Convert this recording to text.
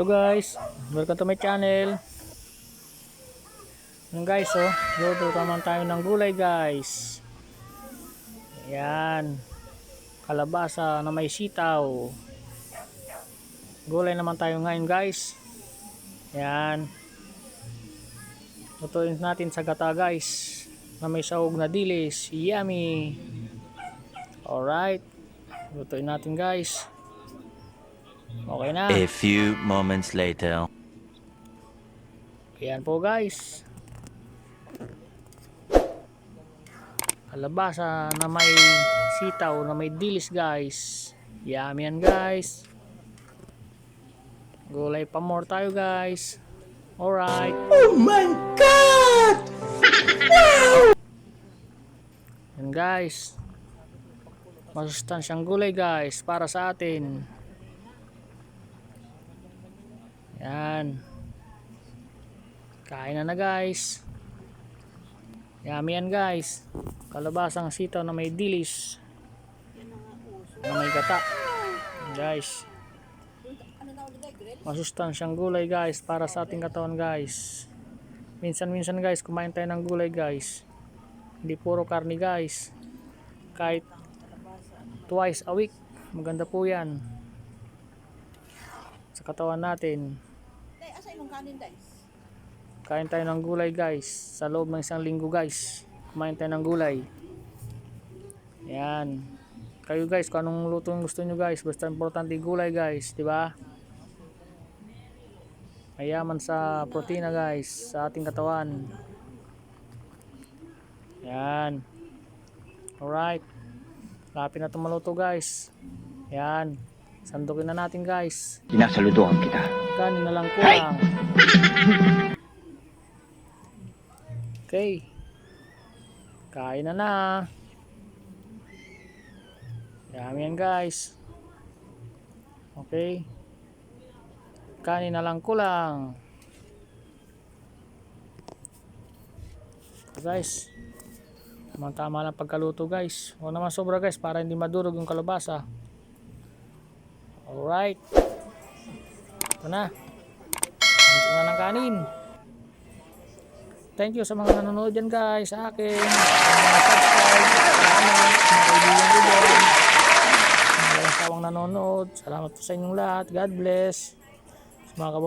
Hello guys, welcome to my channel. Yung guys oh, luto naman tayo ng gulay guys. Ayan. Kalabasa na may sitaw. Gulay naman tayo ngayon guys. Ayan. Lutuin natin sa gata guys. Na may sahog na dilis. Yummy. Alright. Lutuin natin guys. Okay na. A few moments later. Ayan po guys. Kalabasa na may sitaw na may dilis guys. Yummy yan guys. Gulay pa more tayo guys. Alright. Oh my God! Yan guys. Masustansyang gulay guys para sa atin. Yan. Kain na na guys. Yummy yan guys. Kalabasang sitaw na may dilis. Na may gata. Guys. Masustansyang gulay guys para sa ating katawan guys. Minsan-minsan guys kumain tayo ng gulay guys. Hindi puro karni guys. Kahit twice a week. Maganda po yan. Sa katawan natin. Asa imong kanin, day? Kain tayo ng gulay guys. Sa loob ng isang linggo guys. Kumain tayo ng gulay. Yan. Kayo guys, kung anong luto yung gusto nyo guys. Basta importante gulay guys. di ba? Mayaman sa protina guys. Sa ating katawan. Yan. Alright. Lapit na itong maluto guys. Yan. Sandukin na natin guys. Sinasaludohan kita. Kanin na lang kulang. Okay. Kain na na. Dami yan guys. Okay. Kanin na lang kulang. Guys. Tama tama lang pagkaluto guys. Huwag naman sobra guys para hindi madurog yung kalabasa. Alright. Ito na. Ito na ng kanin. Thank you sa mga nanonood dyan guys sa akin. Mga mga kaibigan ko nanonood. Salamat po sa inyong lahat. God bless. Sa mga